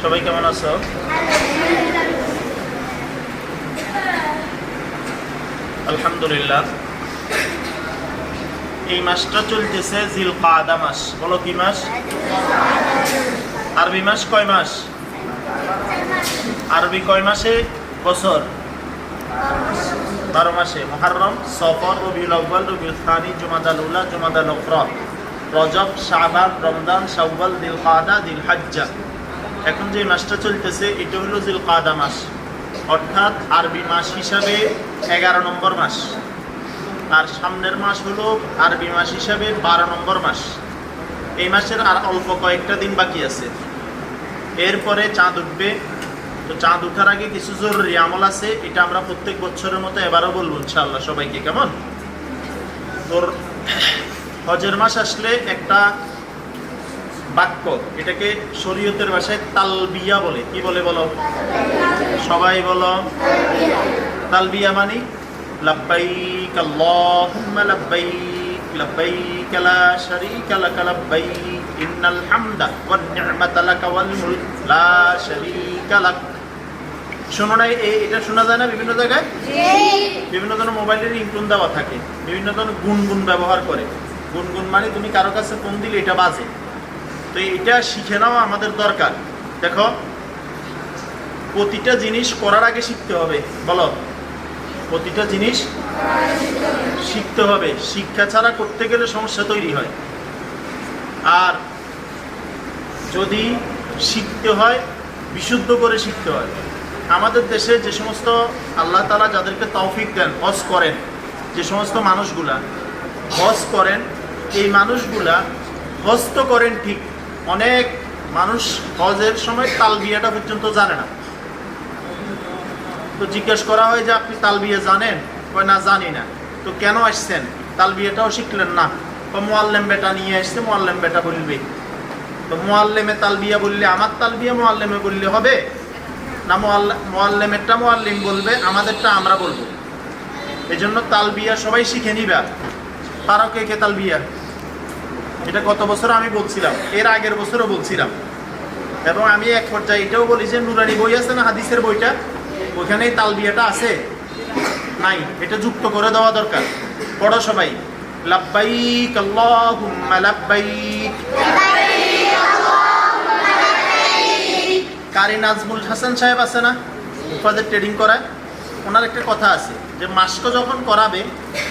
সবাই কেমন আছো? আলহামদুলিল্লাহ। এই মাসটা চলতেছে জিল কাদা মাস। বলো কি মাস? আরবি মাস কয় মাস? আরবি কয় মাসে? বছর? বারো মাসে মহারম সফর, রবিউল আউ্বাল রবিউল থানি জুমাদাল উল্লাহ জুমাদাল উখরা, রজব শাহবান রমজান, শাওয়াল দিল কাদা দিল হাজ্জা এখন যে মাসটা চলতেছে, এটা হলো জিল কাদা মাস। অর্থাৎ আরবি মাস হিসাবে এগারো নম্বর মাস। আর সামনের মাস হলো আরবি মাস হিসাবে বারো নম্বর মাস। এই মাসের আর অল্প কয়েকটা দিন বাকি আছে। এরপরে চাঁদ উঠবে তো চাঁদ উঠার আগে কিছু জরুরি আমল আছে, এটা আমরা প্রত্যেক বছরের মতো এবারও বলব ইনশাআল্লাহ সবাইকে, কেমন? তোর হজের মাস আসলে একটা বাক্য, এটাকে শরীয়তের ভাষায় তালবিয়া বলে। কি বলে বলো? সবাই বলো। তালবিয়া মানি লাব্বাইক আল্লাহুম্মা লাব্বাইক লাব্বাইক লা শারীকা লাকা, লাব্বাইক ইন্নাল হামদা ওয়ান নি'মাতা লাকা ওয়াল মুলক, লা শারীকা লাক। শোনো না এটা শোনা যায় না বিভিন্ন জায়গায়? বিভিন্ন ধরনের মোবাইলের ইনটুন দেওয়া থাকে বিভিন্ন ধরনের গুনগুন ব্যবহার করে। গুনগুন মানে তুমি কারও কাছে ফোন দিলে এটা বাজে। তো এটা শিখে নেওয়া আমাদের দরকার। দেখো প্রতিটা জিনিস করার আগে শিখতে হবে বলো। প্রতিটা জিনিস শিখতে হবে। শিক্ষা ছাড়া করতে গেলে সমস্যা তৈরি হয়। আর যদি শিখতে হয় বিশুদ্ধ করে শিখতে হয়। আমাদের দেশে যে সমস্ত আল্লাহ তালা যাদেরকে তৌফিক দেন, হজ করেন, যে সমস্ত মানুষগুলা হজ করেন, এই মানুষগুলা হজ তো করেন ঠিক অনেক মানুষ হজের সময় তাল তালবিয়াটা পর্যন্ত জানে না। তো জিজ্ঞেস করা হয় যে, আপনি তালবিয়া জানেন? কয়, না, জানি না। তো কেন আসছেন? তাল তালবিয়াটাও শিখলেন না। তো মোয়াল্লেম বেটা নিয়ে আসছে, মোয়াল্লেম বেটা বলবে। তো মোয়াল্লেমে তাল তালবিয়া বললে, আমার তালবিয়া মোয়াল্লেমে বললে হবে? না মোয়াল্লা- মোয়াল্লেমেরটা মোয়াল্লিম বলবে, আমাদেরটা আমরা বলব। এই জন্য তালবিয়া সবাই শিখে নিবা। পারো কে কে তালবিয়া এটা গত বছর আমি বলছিলাম, এর আগের বছরও বলছিলাম। এবং আমি এক পর্যায়ে এটাও বলি যে, নুরানি বই আছে না হাদিসের বইটা? ওইখানে এই তালবিয়াটা আছে? নাই, এটা যুক্ত করে দেওয়া দরকার। পড়ো সবাই। লাব্বাইক আল্লাহুম্মা লাব্বাইক। কারি নাজমুল হাসান সাহেব আছে না? উপাদের ট্রেডিং করায়। ওনার একটা কথা আছে যে, মাস্ক যখন করাবে,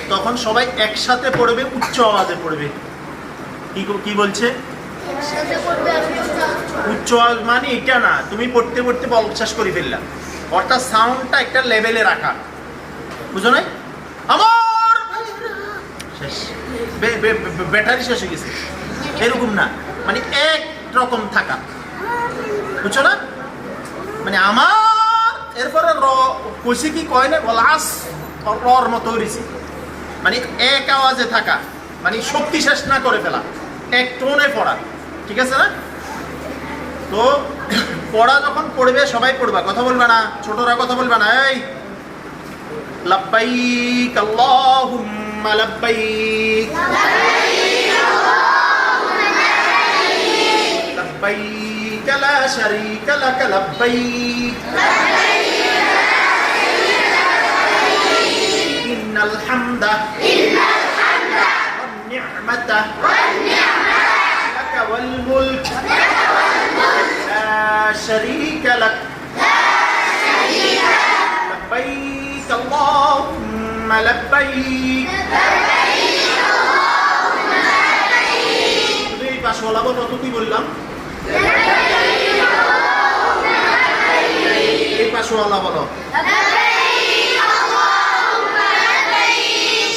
তখন সবাই একসাথে পড়বে, উচ্চ আওয়াজে পড়বে। কি কি বলছে? উচ্চ আওয়াজ মানে এটা না, তুমি পড়তে পড়তে বলশ্বাস করে ফেললাম অর্থাৎ সাউন্ডটা একটা লেভেলে রাখা। বুঝো নাই? আমার ব্যাটারি শেষ হয়ে গেছে। এরকম না। মানে এক রকম থাকা। বুঝছ না? মানে আমার, এরপরে র, কইছে কি, কয় না লাস রর মতো হয়েছে মানে এক আওয়াজে থাকা মানে শক্তি শেষ না করে ফেলা। এক টোনে পড়া, ঠিক আছে না? তো পড়া যখন পড়বে, সবাই পড়বা। কথা বলবে না, ছোটরা কথা বলবে না, এই। লাব্বাইক আল্লাহুম্মা লাব্বাইক। লাব্বাইক। লা শারীকা লাক লাব্বাইক ইন্নাল হামদা والنعمة لك والملك لا شريك لك لبيك اللهم لبيك শুধু এই পাশে বলাবো কত কি বললাম এই পাশে বলা বলো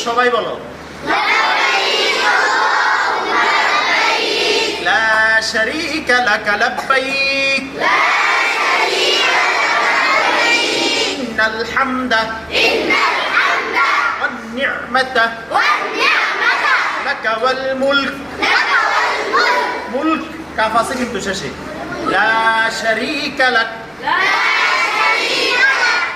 সবাই বলো لا شريك لك لبيك إن الحمد والنعمة لك والملك ملك কাফাসে কিন্তু শেষে لا شريك لك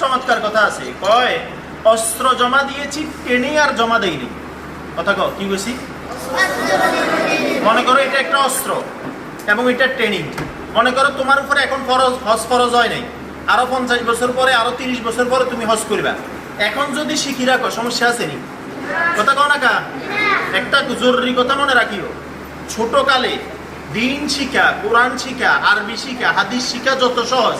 চমৎকার কথা আছে। কয়, অস্ত্র জমা দিয়েছি, টেনে আর জমা দেয়নি কথা কও, কি কইছি? মনে করো এটা একটা অস্ত্র এবং এটা ট্রেনিং। মনে করো তোমার উপরে এখন ফরজ, হজ ফরজ হয় নাই। আরও পঞ্চাশ বছর পরে, আরও তিরিশ বছর পরে তুমি হজ করবা। এখন যদি শিখি রাখো সমস্যা আছে নি? কথা কও না কা? একটা জরুরি কথা মনে রাখিও। ছোট কালে দিন শিখা, কোরআন শিখা, আরবি শিখা, হাদিস শিখা যত সহজ।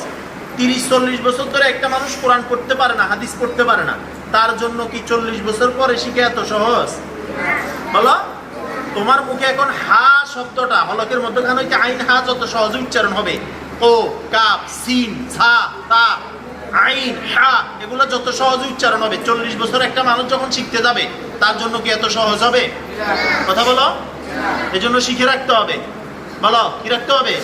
তিরিশ, চল্লিশ বছর ধরে একটা মানুষ কোরআন পড়তে পারে না, হাদিস পড়তে পারে না। তার জন্য কি চল্লিশ বছর পরে শিখে এত সহজ? বলো? তোমার মুখে এখন হা শব্দটা, হলকের মধ্যখানে হইতে আইন হা যত সহজে উচ্চারণ হবে। ও, কাপ, সিন ছা তা, আইন, হা, এগুলো যত সহজ উচ্চারণ হবে। চল্লিশ বছর একটা মানুষ যখন শিখতে যাবে, তার জন্য কি এত সহজ হবে? কথা বলো? এই জন্য শিখে রাখতে হবে। বলো কি রাখতে হবে?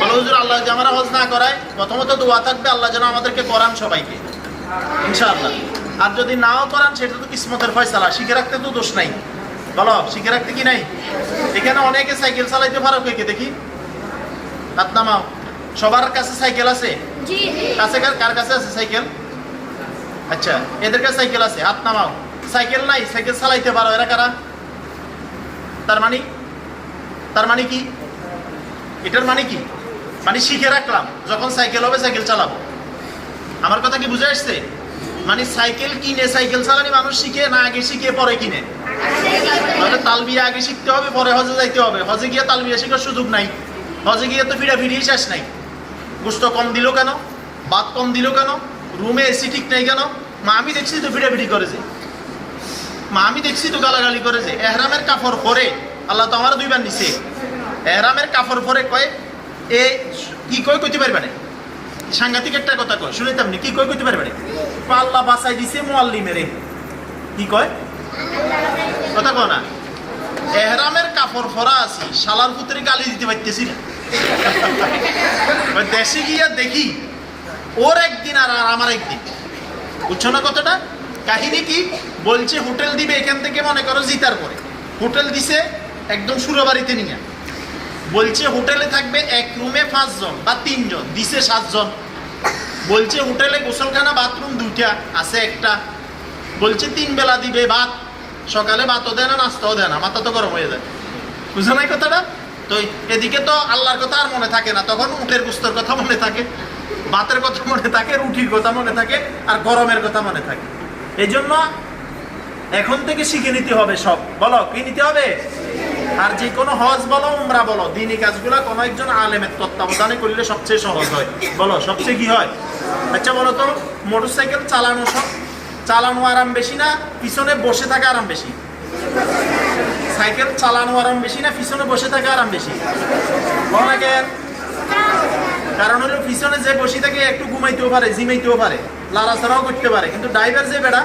বলো হুজুর আল্লাহ যে আমরা হজ না করায় প্রথমত দোয়া থাকবে আল্লাহ যেন আমাদেরকে করান সবাইকে। ইনশাআল্লাহ। আর যদি নাও করান সেটা তো কিসমতের ফয়সালা। শিখে রাখতে তো দোষ নাই। বলো শিখে রাখতে কি নাই? এখানে অনেকে সাইকেল চালাইতে পারো কে দেখি। হাত নামাও। সবার কাছে সাইকেল আছে? কাছে কার কার কাছে আছে সাইকেল? আচ্ছা এদের কাছে সাইকেল আছে। হাত নামাও। সাইকেল নাই সাইকেল চালাইতে পারো। এরা কারা? তার মানে? তার মানে কি? এটার মানে কি? মানে শিখে রাখলাম, যখন সাইকেল হবে সাইকেল চালাবো। আমার কথা কি বুঝে আসছে? মানে সাইকেল কিনে, সাইকেল চালানি মানুষ শিখে, না আগে শিখে, পরে কিনে? তাহলে তালবিয়া আগে শিখতে হবে, পরে হজে যাইতে হবে। হজে গিয়ে তালবিয়া শেখার সুযোগ নাই। হজে গিয়ে তো ফিরা ফিরিয়ে শেষ নাই। গুস্ত কম দিল কেন? বাদ কম দিল কেন? রুমে এসি ঠিক নেই কেন? মা, আমি দেখছি তো ফিরাফিরি করেছে মা, আমি দেখছি তো গালাগালি করেছে এহরামের কাপড় পরে আল্লাহ তো আমার দুইবার নিছে। এহরামের কাপড় পরে কয়, এ, কি কয় কইতে পারবে না? সাংঘাতিক একটা কথা কয়, শুনিতাম নি, কি কয় কইতে পারবে না? পাল্লা বাসাই দিছে মোয়াল্লি মেরে কি কয়? কথা কয় না। এহরামের কাপড় পরা আছি, শালার পুত্রে গালি দিতে পারতেছি না। দেশে গিয়া দেখি, ওর একদিন আর আর আমার একদিন। বুঝছ না কতটা কাহিনী কি? বলছে, হোটেল দিবে, এখান থেকে মনে করো জিতার পরে। হোটেল দিছে একদম সুরবাড়িতে নিয়ে। বলছে, হোটেলে থাকবে এক রুমে পাঁচজন বা তিনজন, দিছে সাতজন। বলছে, হোটেলে গোসলখানা, বাথরুম দুইটা, আছে একটা। বলছে, তিন বেলা দিবে ভাত। সকালে ভাতও দেয় না, নাস্তাও দেয় না, মাথা তো গরম হয়ে যায়। বুঝো নাই কথাটা? তো এদিকে তো আল্লাহর কথা আর মনে থাকে না, তখন উটের গুস্তর কথা মনে থাকে, ভাতের কথা মনে থাকে, রুটির কথা মনে থাকে, আর গরমের কথা মনে থাকে। এই জন্য এখন থেকে শিখে নিতে হবে সব। বলো, কি নিতে হবে? আর যে কোনো হজ বলো, উমরা বলো, দিনী কাজগুলো কোনো একজন আলেমের তত্ত্বাবধানে করলে সবচেয়ে সহজ হয়। বলো, সবচেয়ে কি হয়? আচ্ছা বলো তো, মোটরসাইকেল চালানো সব চালানো আরাম বেশি না পিছনে বসে থাকা আরাম বেশি? সাইকেল চালানো আরাম বেশি না পিছনে বসে থাকা আরাম বেশি? বলো না কেন? কারণ হলো পিছনে যে বসে থাকে একটু ঘুমাইতেও পারে, জিমাইতেও পারে লাড়াছাড়াও করতে পারে, কিন্তু ড্রাইভার যে বেড়া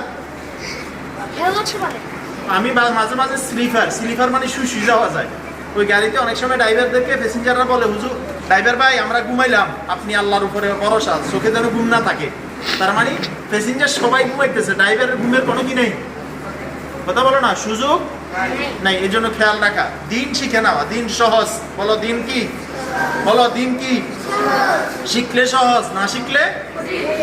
আমি মাঝে মাঝে স্লিপার। স্লিপার মানে শুই যাওয়া যায়। ওই গাড়িতে অনেক সময় ড্রাইভারদেরকে, প্যাসেঞ্জাররা বলে, হুজুর, ড্রাইভার ভাই, আমরা ঘুমাইলাম। আপনি আল্লাহর উপরে ভরসা, চোখে যেন ঘুম না থাকে। তার মানে প্যাসেঞ্জার সবাই ঘুমাইতেছে, ড্রাইভারের ঘুমের কোনো কি নেই? কথা বলো না, সুযোগ নাই। এই জন্য খেয়াল রাখা। দিন শিখে নেওয়া। দিন সহজ। বলো দিন কি? বলো দিন কি? শিখলে সহজ, না শিখলে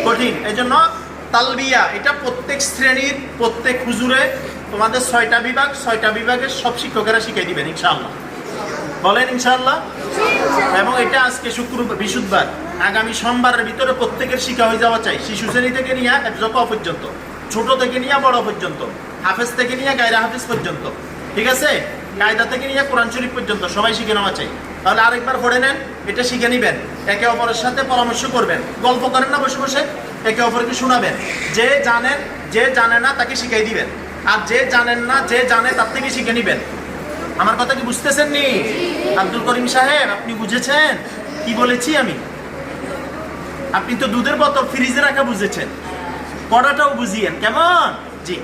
কঠিন। এই জন্য তালবিয়া, এটা প্রত্যেক শ্রেণির, প্রত্যেক হুজুরে তোমাদের ছয়টা বিভাগ, ছয়টা বিভাগের সব শিক্ষকেরা শিখিয়ে দিবেন, ইনশাআল্লাহ। বলেন, ইনশাআল্লাহ? এবং এটা আজকে শুক্রবার বৃহস্পতিবার। আগামী সোমবারের ভিতরে প্রত্যেকের শিক্ষা হয়ে যাওয়া চাই। শিশু শ্রেণি থেকে নিয়ে যক পর্যন্ত, ছোট থেকে নিয়ে বড় পর্যন্ত, হাফেজ থেকে নিয়ে গায়রা হাফেজ পর্যন্ত। ঠিক আছে? কায়দা থেকে নিয়ে কোরআন শরীফ পর্যন্ত সবাই শিখে নেওয়া চাই। তাহলে আরেকবার পড়ে নেন, এটা শিখে নিবেন, একে অপরের সাথে পরামর্শ করবেন, গল্প করেন না বসে বসে, একে অপরকে শোনাবেন। যে জানেন, যে জানে না, তাকে শিখাই দিবেন। আর যে জানেন না, যে জানে, তার থেকে শিখে নিবেন। আমার কথা কি বুঝতেছেন নি আব্দুল করিম সাহেব, আপনি বুঝেছেন? কি বলেছি আমি? আপনি তো দুধের বোতল ফ্রিজে রাখা বুঝেছেন। পড়াটাও বুঝিয়েন, কেমন? জি।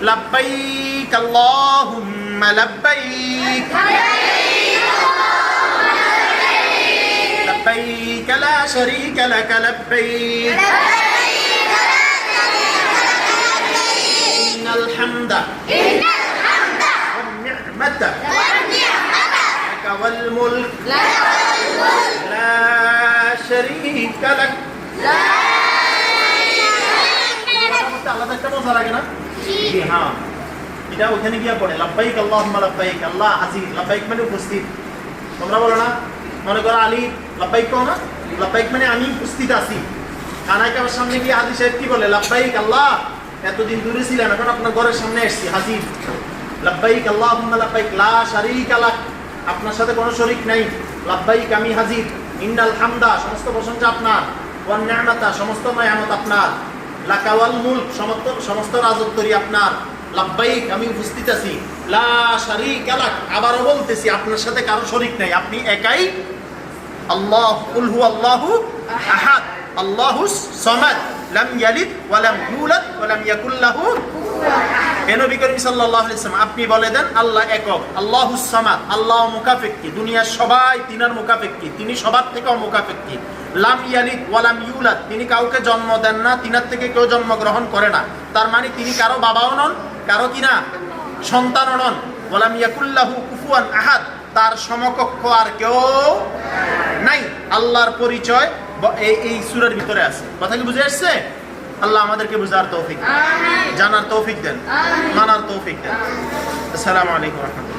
লাব্বাইক আল্লাহুম্মা লাব্বাইক। লাব্বাইক লা শারীকা লাক, লাব্বাইক। الحمد والنعمة لك والملك لا شريك لك আলাদা একটা মজা লাগে না জি হ্যাঁ এটা ওখানে গিয়া পড়ে লাব্বাইক আল্লাহুম্মা লাব্বাইক আল্লাহ হাজির লাব্বাইক মানে উপস্থিত তোমরা বলো না মনে করো আলী লাব্বাইক কও না লাব্বাইক মানে আমি উপস্থিত আছি খানায় কাবার সামনে গিয়ে হাজির সাহেব কি বলে লাব্বাইক আল্লাহ এতদিন দূরে ছিলেন, এখন আপনার ঘরের সামনে এসেছি, হাজির। লাব্বাইক আল্লাহুম্মা লাব্বাইক, লা শারীকা লাক। আপনার সাথে কোনো শরিক নাই। লাব্বাইক, আমি হাজির। ইন্নাল হামদা, সমস্ত প্রশংসা আপনার। ওয়ান সমস্ত নিয়ামত আপনার। লাকাওয়াল মুলক, সমস্ত সমস্ত রাজত্বরী আপনার। লাব্বাইক, আমি উপস্থিত আছি। লা শারীকা লাক, আবারও বলতেছি, আপনার সাথে কারও শরিক নাই। আপনি একাই আল্লাহ, কুল হু আল্লাহু আহাদ। আল্লাহু সামাদ, লাম ইয়ালিদ ওয়া লাম ইউলাদ ওয়া লাম ইয়াকুল লাহু এ নবী করিম সাল্লাল্লাহু আলাইহি ওয়াসাল্লাম, আপনি বলে দেন, আল্লাহ একক, আল্লাহু সামাদ, আল্লাহ মুকাফিক্কি দুনিয়ার সবাই তিনার মুকাফিক্কি তিনি সবার থেকেও মুকাফিক্কি লাম ইয়ালিদ ওয়া লাম ইউলাদ, তিনি কাউকে জন্ম দেন না, তিনার থেকে কেউ জন্মগ্রহণ করে না। তার মানে তিনি কারও বাবাও নন, কারও কিনা সন্তানও নন। ওয়ালাম ইয়াকুল্লাহু কুফুয়ান আহাদ, তার সমকক্ষ আর কেউ নাই। আল্লাহর পরিচয় এই এই সুরের ভিতরে আছে। কথা কি বুঝে আসছে? আল্লাহ আমাদেরকে বুঝার তৌফিক দেন, জানার তৌফিক দেন। মানার তৌফিক দেন। আসসালামু আলাইকুম রহমতুল্লাহ।